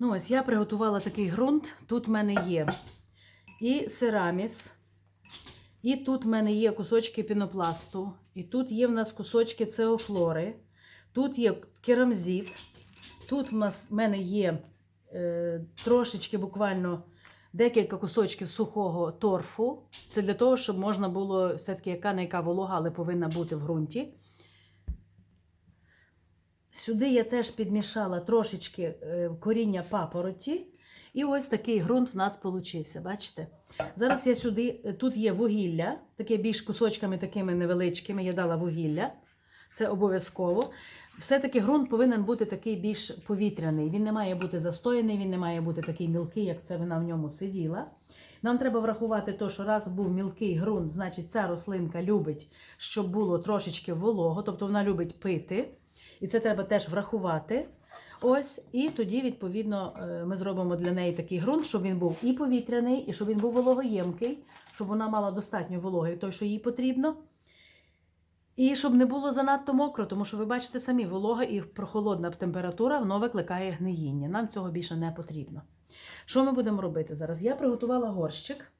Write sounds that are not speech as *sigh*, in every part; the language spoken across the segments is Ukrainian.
Ну, ось я приготувала такий ґрунт. Тут в мене є і сераміс, і тут в мене є кусочки пінопласту, і тут є в нас кусочки цеофлори, тут є керамзит, тут в мене є е, трошечки буквально декілька кусочків сухого торфу. Це для того, щоб можна було все-таки яка не яка волога, але повинна бути в ґрунті. Сюди я теж підмішала трошечки е, коріння папороті. І ось такий ґрунт в нас получився. Бачите? Зараз я сюди, е, тут є вугілля, таке більш кусочками такими невеличкими. Я дала вугілля. Це обов'язково. Все-таки ґрунт повинен бути такий більш повітряний. Він не має бути застояний, він не має бути такий мілкий, як це вона в ньому сиділа. Нам треба врахувати те, що раз був мілкий ґрунт, значить ця рослинка любить, щоб було трошечки волого, тобто вона любить пити. І це треба теж врахувати. Ось, і тоді, відповідно, е, ми зробимо для неї такий ґрунт, щоб він був і повітряний, і щоб він був вологоємкий, щоб вона мала достатньо вологи, той, що їй потрібно. І щоб не було занадто мокро, тому що ви бачите самі, волога і прохолодна температура воно викликає гниїння. Нам цього більше не потрібно. Що ми будемо робити зараз? Я приготувала горщик.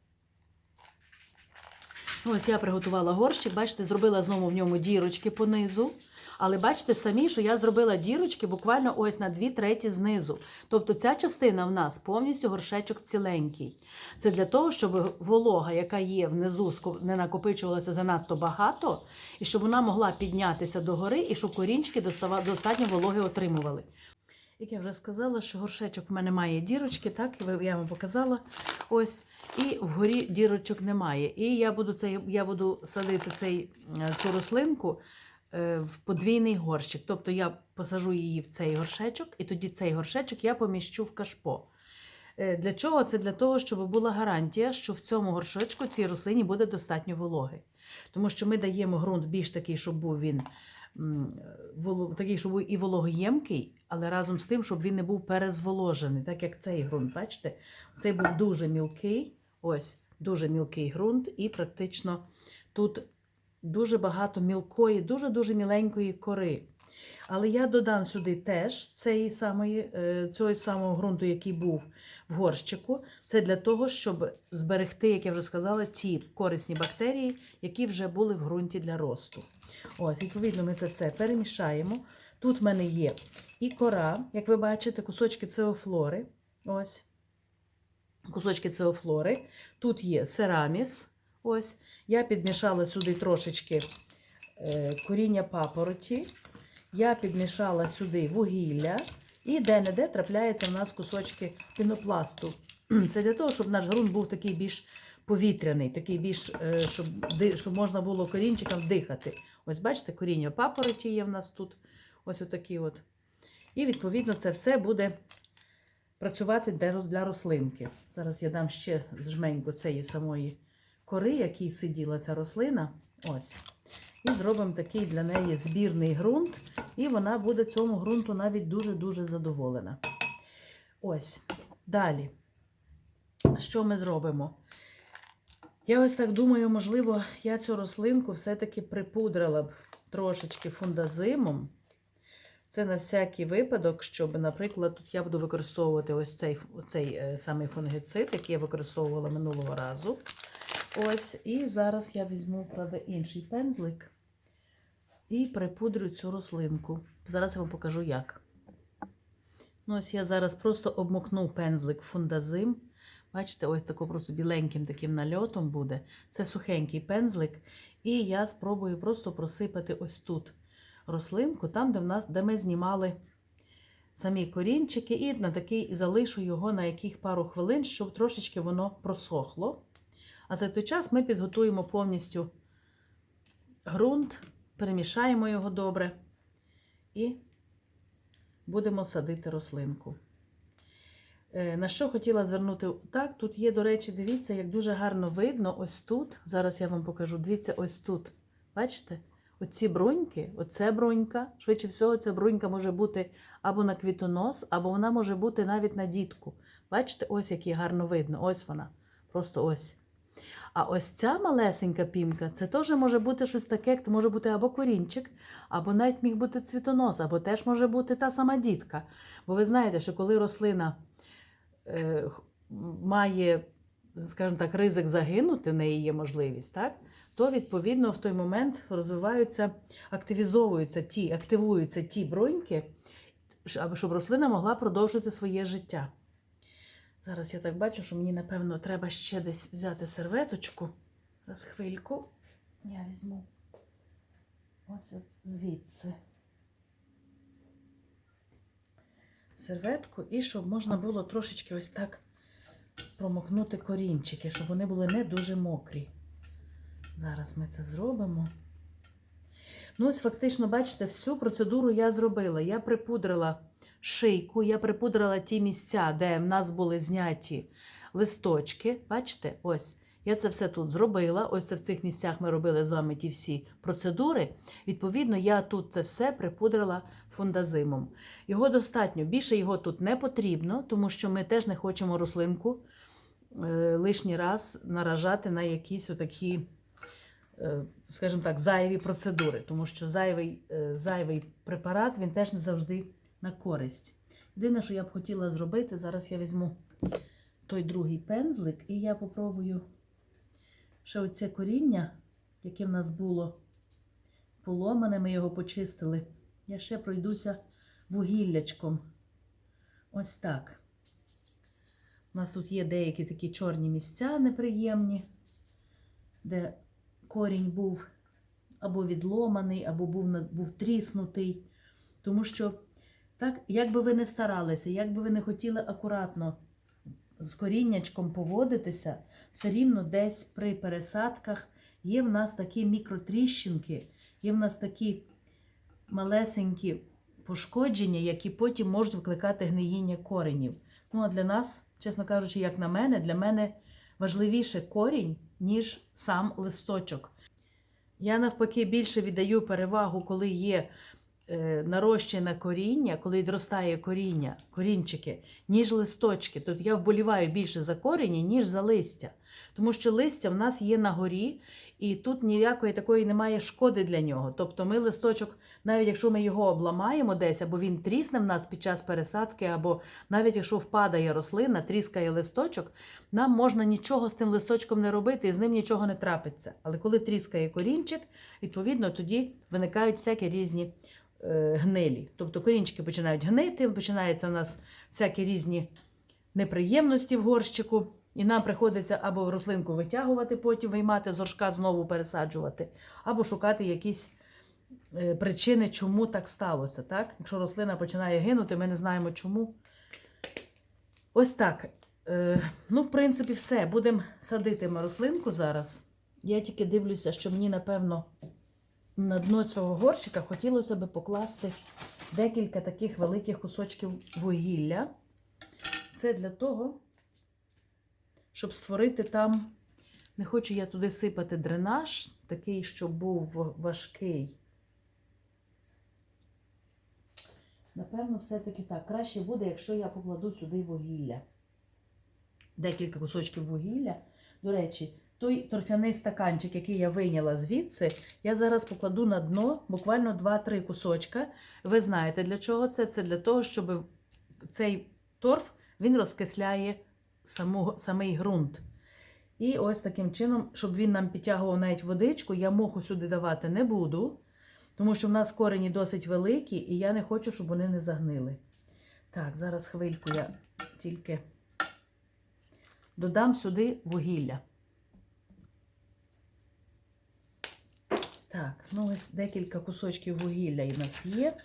Ось я приготувала горщик, бачите, зробила знову в ньому дірочки понизу. Але бачите самі, що я зробила дірочки буквально ось на дві треті знизу. Тобто ця частина в нас повністю горшечок ціленький. Це для того, щоб волога, яка є внизу, не накопичувалася занадто багато, і щоб вона могла піднятися догори, і щоб корінчики достатньо вологи отримували. Як я вже сказала, що горшечок в мене має дірочки, так я вам показала. Ось, і вгорі дірочок немає. І я буду цей, я буду садити цей, е, цю рослинку в подвійний горщик. Тобто я посажу її в цей горшечок, і тоді цей горшечок я поміщу в кашпо. Е, Для чого? Це для того, щоб була гарантія, що в цьому горшечку цій рослині буде достатньо вологи. Тому що ми даємо ґрунт більш такий, щоб був він такий, щоб був і вологоємкий, але разом з тим, щоб він не був перезволожений, так як цей ґрунт. Бачите, цей був дуже мілкий, ось дуже мілкий ґрунт, і практично тут дуже багато мілкої, дуже-дуже міленької кори. Але я додам сюди теж цієї самої, е, цього самого ґрунту, який був в горщику. Це для того, щоб зберегти, як я вже сказала, ті корисні бактерії, які вже були в ґрунті для росту. Ось, відповідно, ми це все перемішаємо. Тут в мене є і кора, як ви бачите, кусочки цеофлори. Ось. Кусочки цеофлори. Тут є сераміс. Ось. Я підмішала сюди трошечки е, коріння папороті. Я підмішала сюди вугілля. І де-не-де трапляються в нас кусочки пінопласту. *clears throat* Це для того, щоб наш ґрунт був такий більш повітряний, такий більш, е, щоб, щоб можна було корінчикам дихати. Ось бачите, коріння папороті є в нас тут. Ось отакі от. І відповідно це все буде працювати для рослинки. Зараз я дам ще жменьку цієї самої кори, якій сиділа ця рослина. Ось. І зробимо такий для неї збірний ґрунт, і вона буде цьому ґрунту навіть дуже-дуже задоволена. Ось. Далі. Що ми зробимо? Я ось так думаю, можливо, я цю рослинку все-таки припудрила б трошечки фундазимом. Це на всякий випадок, щоб, наприклад, тут я буду використовувати ось цей, цей е, самий фунгицид, який я використовувала минулого разу. Ось, і зараз я візьму, правда, інший пензлик і припудрю цю рослинку. Зараз я вам покажу, як. Ну, ось я зараз просто обмокну пензлик фундазим. Бачите, ось тако просто біленьким таким нальотом буде. Це сухенький пензлик. І я спробую просто просипати ось тут рослинку, там, де, в нас, де ми знімали самі корінчики, і на такий залишу його на яких пару хвилин, щоб трошечки воно просохло. А за той час ми підготуємо повністю ґрунт, перемішаємо його добре і будемо садити рослинку. Е, На що хотіла звернути так, тут є, до речі, дивіться, як дуже гарно видно ось тут. Зараз я вам покажу. Дивіться, ось тут. Бачите? Оці бруньки, оце брунька, швидше всього, ця брунька може бути або на квітонос, або вона може бути навіть на дітку. Бачите, ось який гарно видно. Ось вона. Просто ось. А ось ця малесенька пімка, це теж може бути щось таке, як може бути або корінчик, або навіть міг бути цвітонос, або теж може бути та сама дітка. Бо ви знаєте, що коли рослина е, має, скажімо так, ризик загинути, в неї є можливість, так? то відповідно в той момент розвиваються, активізовуються ті, активуються ті броньки, щоб рослина могла продовжити своє життя. Зараз я так бачу, що мені, напевно, треба ще десь взяти серветочку. Раз хвильку. Я візьму ось от звідси. Серветку, і щоб можна було трошечки ось так промокнути корінчики, щоб вони були не дуже мокрі. Зараз ми це зробимо. Ну, ось фактично, бачите, всю процедуру я зробила. Я припудрила шийку, я припудрила ті місця, де в нас були зняті листочки. Бачите, ось. Я це все тут зробила. Ось це в цих місцях ми робили з вами ті всі процедури. Відповідно, я тут це все припудрила фундазимом. Його достатньо. Більше його тут не потрібно, тому що ми теж не хочемо рослинку е, лишній раз наражати на якісь отакі, е, скажімо так, зайві процедури, тому що зайвий, е, зайвий препарат він теж не завжди на користь. Єдине, що я б хотіла зробити, зараз я візьму той другий пензлик і я попробую ще оце коріння, яке в нас було поломане, ми його почистили. Я ще пройдуся вугіллячком. Ось так. У нас тут є деякі такі чорні місця неприємні, де корінь був або відломаний, або був, був тріснутий. Тому що, так, як би ви не старалися, як би ви не хотіли акуратно з коріннячком поводитися, все рівно десь при пересадках є в нас такі мікротріщинки, є в нас такі малесенькі пошкодження, які потім можуть викликати гниїння коренів. Ну а для нас, чесно кажучи, як на мене, для мене важливіше корінь, ніж сам листочок. Я навпаки більше віддаю перевагу, коли є нарощене коріння, коли відростає коріння, корінчики, ніж листочки. Тут я вболіваю більше за корені, ніж за листя. Тому що листя в нас є на горі, і тут ніякої такої немає шкоди для нього. Тобто ми листочок, навіть якщо ми його обламаємо десь, або він трісне в нас під час пересадки, або навіть якщо впадає рослина, тріскає листочок, нам можна нічого з тим листочком не робити, і з ним нічого не трапиться. Але коли тріскає корінчик, відповідно тоді виникають всякі різні е, гнилі. Тобто корінчики починають гнити, починаються у нас всякі різні неприємності в горщику. І нам приходиться або рослинку витягувати, потім виймати з горшка, знову пересаджувати, або шукати якісь е, причини, чому так сталося. Так? Якщо рослина починає гинути, ми не знаємо чому. Ось так. Е, ну, в принципі, все. Будемо садити ми рослинку зараз. Я тільки дивлюся, що мені, напевно, на дно цього горщика хотілося би покласти декілька таких великих кусочків вугілля. Це для того, щоб створити там. Не хочу я туди сипати дренаж, такий, щоб був важкий. Напевно, все-таки так. Краще буде, якщо я покладу сюди вугілля. Декілька кусочків вугілля. До речі, той торфяний стаканчик, який я вийняла звідси, я зараз покладу на дно буквально 2-3 кусочка. Ви знаєте, для чого це? Це для того, щоб цей торф він розкисляє саму, самий ґрунт. І ось таким чином, щоб він нам підтягував навіть водичку, я моху сюди давати не буду, тому що в нас корені досить великі, і я не хочу, щоб вони не загнили. Так, зараз хвильку я тільки додам сюди вугілля. Так, ну ось декілька кусочків вугілля і в нас є.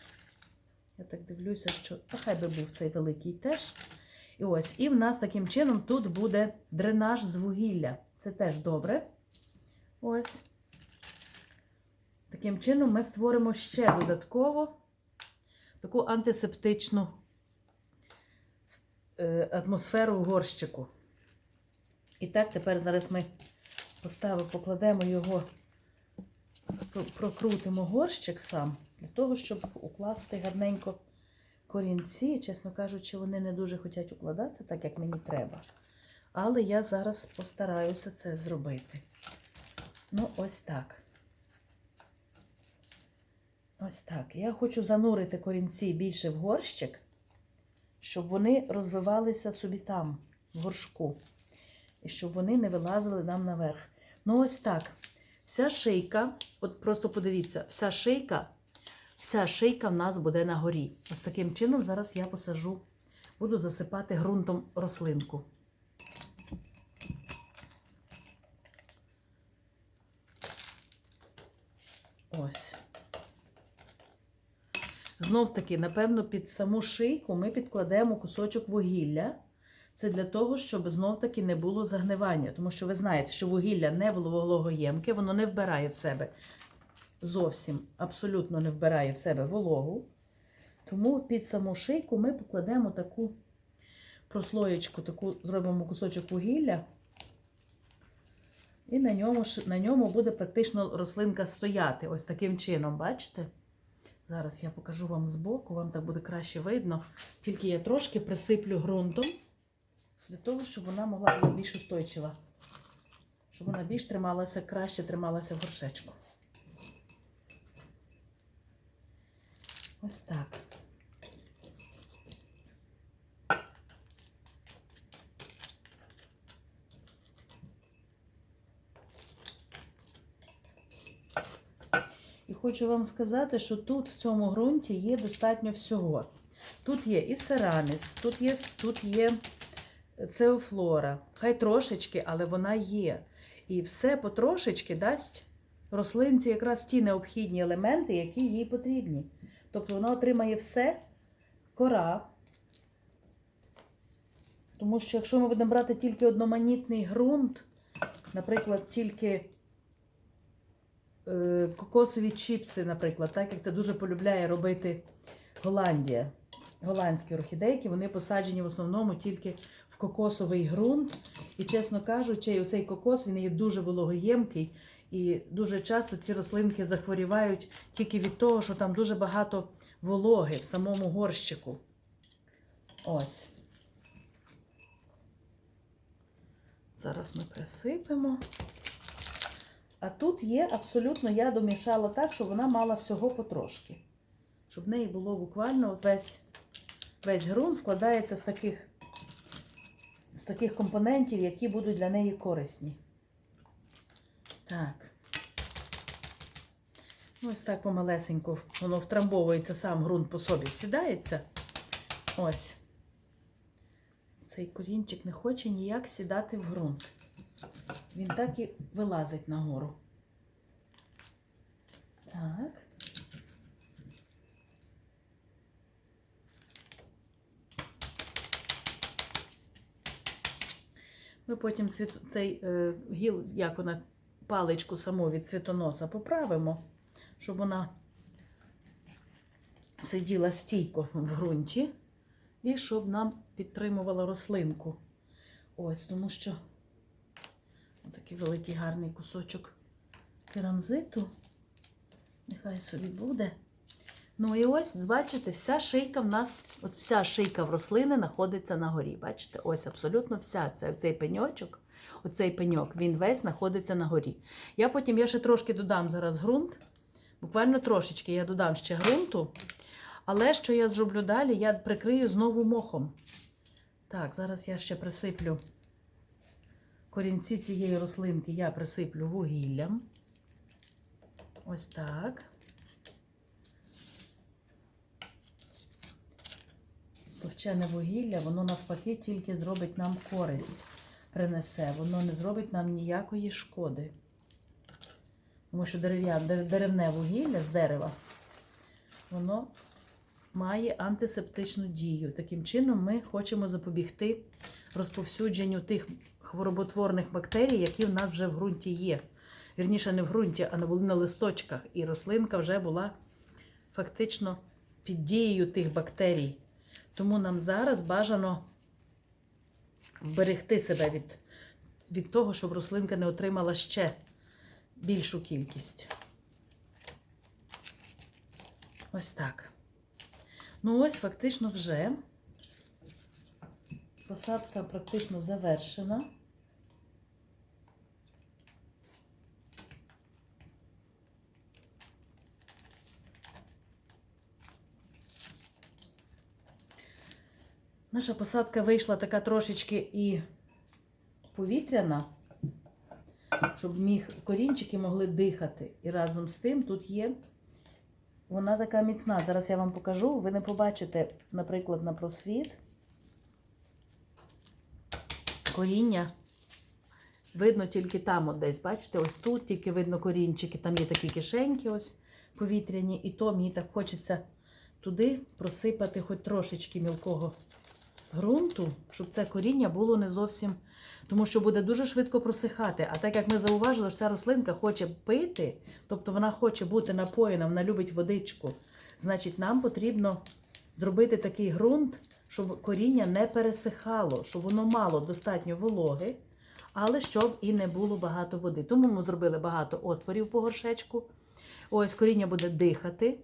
Я так дивлюся, що хай би був цей великий теж. І ось, і в нас таким чином тут буде дренаж з вугілля. Це теж добре. Ось. Таким чином ми створимо ще додатково таку антисептичну е, атмосферу в горщику. І так, тепер зараз ми поставимо, покладемо його, прокрутимо горщик сам, для того, щоб укласти гарненько корінці. Чесно кажучи, вони не дуже хочуть укладатися, так як мені треба. Але я зараз постараюся це зробити. Ну, ось так. Ось так. Я хочу занурити корінці більше в горщик, щоб вони розвивалися собі там, в горшку, і щоб вони не вилазили нам наверх. Ну, ось так. Вся шийка, от просто подивіться, вся шийка, вся шийка в нас буде на горі. Ось таким чином зараз я посажу, буду засипати ґрунтом рослинку. Ось. Знов таки, напевно, під саму шийку ми підкладемо кусочок вугілля. Це для того, щоб знов таки не було загнивання. Тому що ви знаєте, що вугілля не вологоємке, воно не вбирає в себе зовсім, абсолютно не вбирає в себе вологу. Тому під саму шийку ми покладемо таку прослоєчку, таку зробимо кусочок вугілля. І на ньому, на ньому буде практично рослинка стояти. Ось таким чином, бачите? Зараз я покажу вам збоку, вам так буде краще видно. Тільки я трошки присиплю ґрунтом для того, щоб вона могла бути більш устойчива. Щоб вона більш трималася, краще трималася в горшечку. Ось так. І хочу вам сказати, що тут в цьому ґрунті є достатньо всього. Тут є і сераміс, тут є, тут є цеофлора. Хай трошечки, але вона є. І все потрошечки дасть рослинці якраз ті необхідні елементи, які їй потрібні. Тобто вона отримає все, кора. Тому що якщо ми будемо брати тільки одноманітний ґрунт, наприклад, тільки е, кокосові чіпси, наприклад, так як це дуже полюбляє робити Голландія. Голландські орхідейки, вони посаджені в основному тільки в кокосовий ґрунт. І, чесно кажучи, оцей кокос він є дуже вологоємкий. І дуже часто ці рослинки захворівають тільки від того, що там дуже багато вологи в самому горщику. Ось. Зараз ми присипемо. А тут є абсолютно, я домішала так, щоб вона мала всього потрошки. Щоб в неї було буквально весь, весь ґрунт складається з таких, з таких компонентів, які будуть для неї корисні. Так. Ну, Ось так помалесенько воно втрамбовується сам ґрунт по собі, сідається. Ось. Цей корінчик не хоче ніяк сідати в ґрунт. Він так і вилазить нагору. Так. Ми потім цвіт... цей е, гіл, як вона, паличку саму від цвітоноса поправимо, щоб вона сиділа стійко в ґрунті і щоб нам підтримувала рослинку. Ось, тому що такий великий гарний кусочок керамзиту. Нехай собі буде. Ну і ось, бачите, вся шийка в нас, от вся шийка в рослини знаходиться на горі. Бачите, ось абсолютно вся ця, цей пеньочок, оцей пеньок, він весь знаходиться на горі. Я потім я ще трошки додам зараз ґрунт. Буквально трошечки я додам ще ґрунту. Але що я зроблю далі, я прикрию знову мохом. Так, зараз я ще присиплю корінці цієї рослинки, я присиплю вугіллям. Ось так. Товчене вугілля, воно навпаки тільки зробить нам користь, принесе, воно не зробить нам ніякої шкоди. Тому що деревне вугілля з дерева, воно має антисептичну дію. Таким чином, ми хочемо запобігти розповсюдженню тих хвороботворних бактерій, які в нас вже в ґрунті є. Вірніше, не в ґрунті, а на листочках. І рослинка вже була фактично під дією тих бактерій. Тому нам зараз бажано вберегти себе від, від того, щоб рослинка не отримала ще більшу кількість. Ось так. Ну, ось фактично вже посадка практично завершена. Наша посадка вийшла така трошечки і повітряна, щоб міг корінчики могли дихати. І разом з тим тут є. Вона така міцна. Зараз я вам покажу. Ви не побачите, наприклад, на просвіт. Коріння. Видно тільки там, от десь, бачите, ось тут тільки видно корінчики, там є такі кишеньки, ось повітряні, і то мені так хочеться туди просипати хоч трошечки мілкого ґрунту, щоб це коріння було не зовсім. Тому що буде дуже швидко просихати. А так як ми зауважили, що ця рослинка хоче пити, тобто вона хоче бути напоєна, вона любить водичку. Значить, нам потрібно зробити такий ґрунт, щоб коріння не пересихало, щоб воно мало достатньо вологи, але щоб і не було багато води. Тому ми зробили багато отворів по горшечку. Ось коріння буде дихати.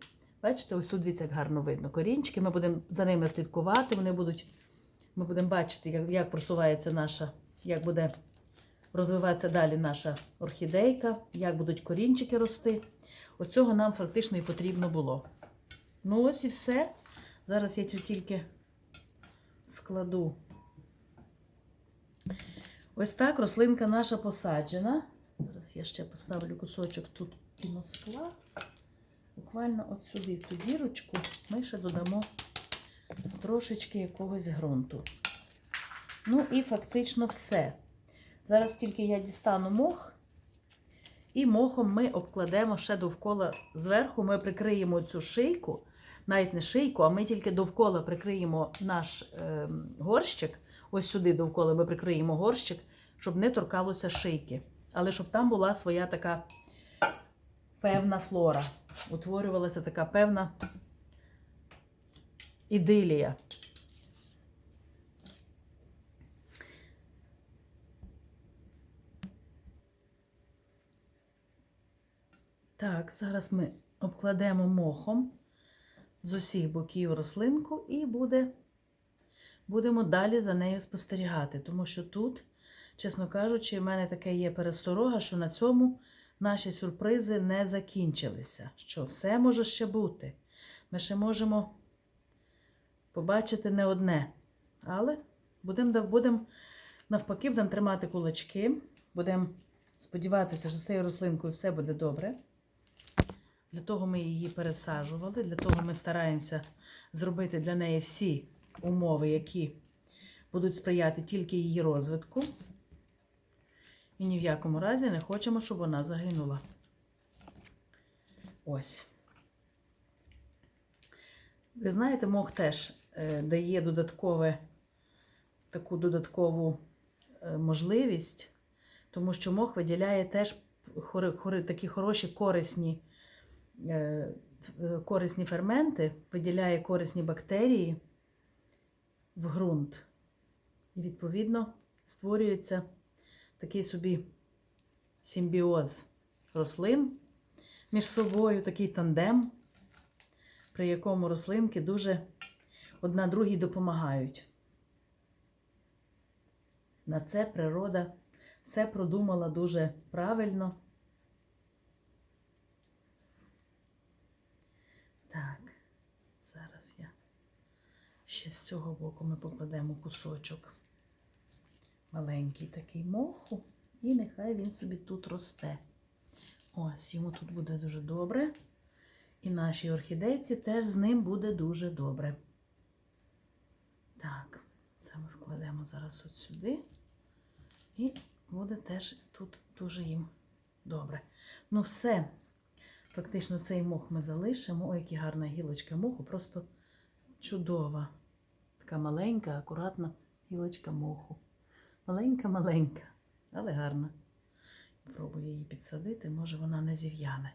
Бачите, ось тут дивіться, як гарно видно корінчики. Ми будемо за ними слідкувати. Вони будуть, ми будемо бачити, як, як просувається наша, як буде розвиватися далі наша орхідейка, як будуть корінчики рости. Оцього нам фактично і потрібно було. Ну, ось і все. Зараз я цю тільки складу. Ось так рослинка наша посаджена. Зараз я ще поставлю кусочок тут піноскла. Буквально от сюди, в ту дірочку, ми ще додамо трошечки якогось ґрунту. Ну і фактично все. Зараз тільки я дістану мох, і мохом ми обкладемо ще довкола зверху. Ми прикриємо цю шийку, навіть не шийку, а ми тільки довкола прикриємо наш е, горщик. Ось сюди довкола ми прикриємо горщик, щоб не торкалося шийки. Але щоб там була своя така певна флора. Утворювалася така певна ідилія. Так, зараз ми обкладемо мохом з усіх боків рослинку і буде, будемо далі за нею спостерігати. Тому що тут, чесно кажучи, в мене таке є пересторога, що на цьому наші сюрпризи не закінчилися. Що все може ще бути. Ми ще можемо побачити не одне. Але будемо будем, навпаки, будемо тримати кулачки, будемо сподіватися, що з цією рослинкою все буде добре. Для того ми її пересаджували, для того ми стараємося зробити для неї всі умови, які будуть сприяти тільки її розвитку. І ні в якому разі не хочемо, щоб вона загинула. Ось. Ви знаєте, мох теж дає додаткове, таку додаткову е, можливість, тому що мох виділяє теж такі хороші корисні, е, е, корисні ферменти, виділяє корисні бактерії в ґрунт. І, відповідно, створюється такий собі симбіоз рослин між собою, такий тандем, при якому рослинки дуже одна другій допомагають. На це природа все продумала дуже правильно. Так, зараз я ще з цього боку ми покладемо кусочок маленький такий моху, і нехай він собі тут росте. Ось, йому тут буде дуже добре. І нашій орхідейці теж з ним буде дуже добре. Так, це ми вкладемо зараз от сюди. І буде теж тут дуже їм добре. Ну, все. Фактично, цей мох ми залишимо. Ой, яка гарна гілочка моху, просто чудова. Така маленька, акуратна гілочка моху. Маленька-маленька, але гарна. Пробую її підсадити, може вона не зів'яне.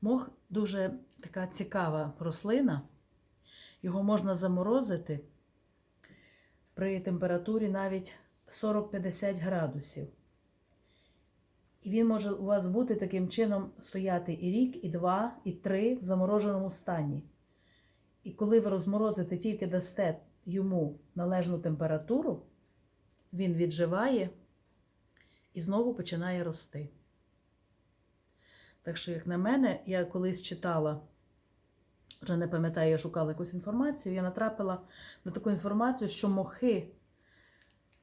Мох дуже така цікава рослина. Його можна заморозити при температурі навіть 40-50 градусів. І він може у вас бути таким чином стояти і рік, і два, і три в замороженому стані. І коли ви розморозите, тільки дасте йому належну температуру, він відживає і знову починає рости. Так що, як на мене, я колись читала вже не пам'ятаю, я шукала якусь інформацію. Я натрапила на таку інформацію, що мохи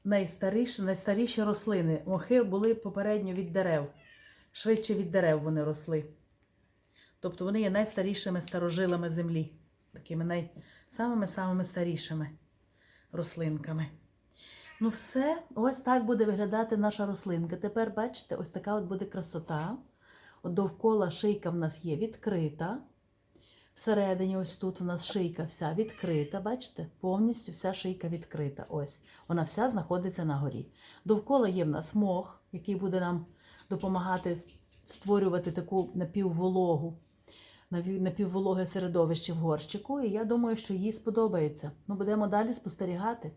найстаріші, найстаріші рослини. Мохи були попередньо від дерев. Швидше від дерев вони росли. Тобто вони є найстарішими старожилами землі, такими най... самими-самими старішими рослинками. Ну, все, ось так буде виглядати наша рослинка. Тепер, бачите, ось така от буде красота. От довкола шийка в нас є відкрита. Всередині, ось тут у нас шийка вся відкрита, бачите? Повністю вся шийка відкрита. Ось. Вона вся знаходиться на горі. Довкола є в нас мох, який буде нам допомагати створювати таку напіввологу, напіввологе середовище в горщику. І я думаю, що їй сподобається. Ну, будемо далі спостерігати.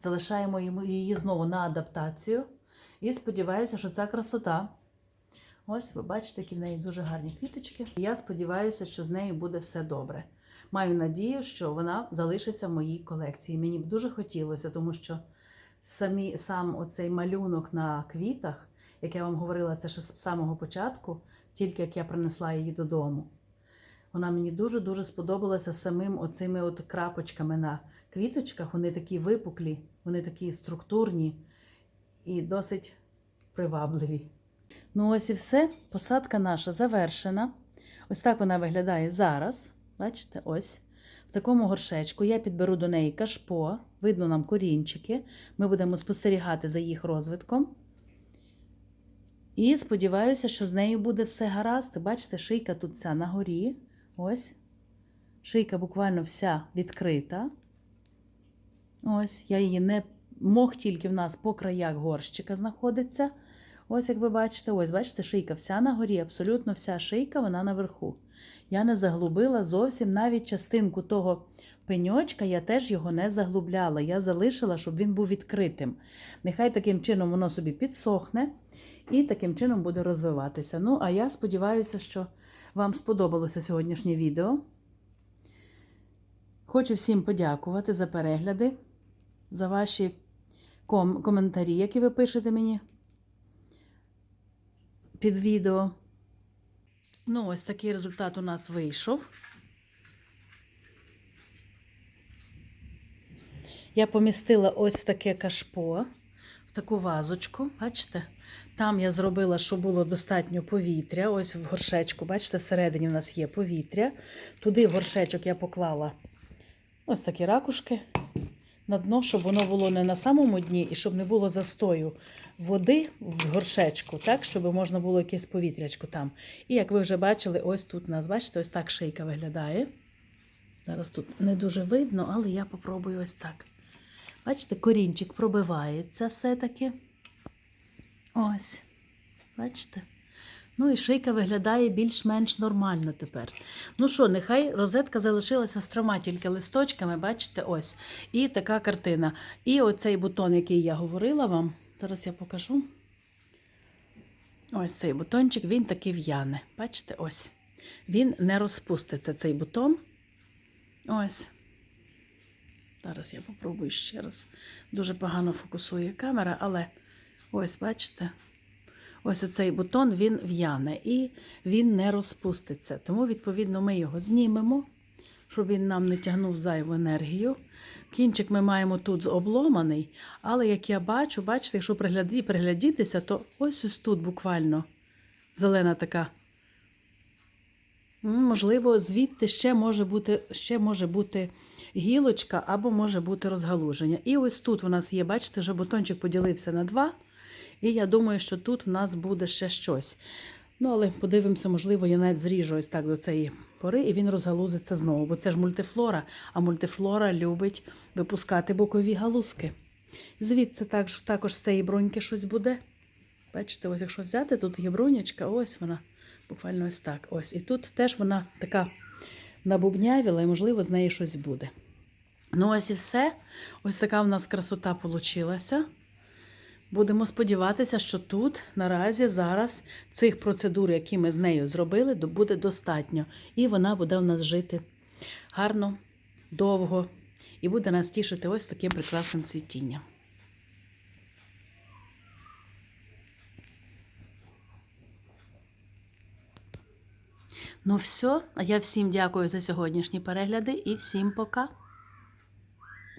Залишаємо її знову на адаптацію. І сподіваюся, що ця красота. Ось ви бачите, які в неї дуже гарні квіточки. Я сподіваюся, що з нею буде все добре. Маю надію, що вона залишиться в моїй колекції. Мені б дуже хотілося, тому що самі, сам оцей малюнок на квітах, як я вам говорила, це ще з самого початку, тільки як я принесла її додому. Вона мені дуже-дуже сподобалася самим оцими от крапочками на квіточках. Вони такі випуклі, вони такі структурні і досить привабливі. Ну, ось і все. Посадка наша завершена. Ось так вона виглядає зараз. Бачите, ось. В такому горшечку я підберу до неї кашпо, видно нам корінчики. Ми будемо спостерігати за їх розвитком. І сподіваюся, що з нею буде все гаразд. Бачите, шийка тут вся на горі. Ось. Шийка буквально вся відкрита. Ось, я її не мох тільки в нас по краях горщика знаходиться. Ось, як ви бачите, ось, бачите, шийка вся на горі, абсолютно вся шийка, вона наверху. Я не заглубила зовсім навіть частинку того пеньочка, я теж його не заглубляла. Я залишила, щоб він був відкритим. Нехай таким чином воно собі підсохне і таким чином буде розвиватися. Ну, а я сподіваюся, що вам сподобалося сьогоднішнє відео. Хочу всім подякувати за перегляди, за ваші ком- коментарі, які ви пишете мені під відео. Ну, ось такий результат у нас вийшов. Я помістила ось в таке кашпо, в таку вазочку. Бачите? Там я зробила, щоб було достатньо повітря. Ось в горшечку, бачите, всередині в нас є повітря. Туди в горшечок я поклала ось такі ракушки на дно, щоб воно було не на самому дні і щоб не було застою води в горшечку, так, щоб можна було якесь повітрячко там. І як ви вже бачили, ось тут у нас, бачите, ось так шийка виглядає. Зараз тут не дуже видно, але я попробую ось так. Бачите, корінчик пробивається все-таки. Ось. Бачите? Ну і шийка виглядає більш-менш нормально тепер. Ну що, нехай розетка залишилася з трьома тільки листочками, бачите, ось. І така картина. І оцей бутон, який я говорила вам, зараз я покажу. Ось цей бутончик, він таки в'яне. Бачите, ось. Він не розпуститься, цей бутон. Ось. Зараз я попробую ще раз. Дуже погано фокусує камера, але ось, бачите, ось оцей бутон він в'яне і він не розпуститься. Тому, відповідно, ми його знімемо, щоб він нам не тягнув зайву енергію. Кінчик ми маємо тут обломаний, але як я бачу, бачите, якщо пригляді, приглядітися, то ось ось тут буквально зелена така. Можливо, звідти ще може бути, ще може бути гілочка або може бути розгалуження. І ось тут у нас є, бачите, вже бутончик поділився на два. І я думаю, що тут в нас буде ще щось. Ну, але подивимося, можливо, я навіть зріжу ось так до цієї пори, і він розгалузиться знову, бо це ж мультифлора, а мультифлора любить випускати бокові галузки. Звідси також, також з цієї броньки щось буде. Бачите, ось якщо взяти, тут є бронячка, ось вона, буквально ось так. Ось. І тут теж вона така набубнявіла, і, можливо, з неї щось буде. Ну, ось і все. Ось така в нас красота получилася. Будемо сподіватися, що тут наразі зараз цих процедур, які ми з нею зробили, буде достатньо. І вона буде в нас жити гарно, довго і буде нас тішити ось таким прекрасним цвітінням. Ну все, а я всім дякую за сьогоднішні перегляди і всім пока.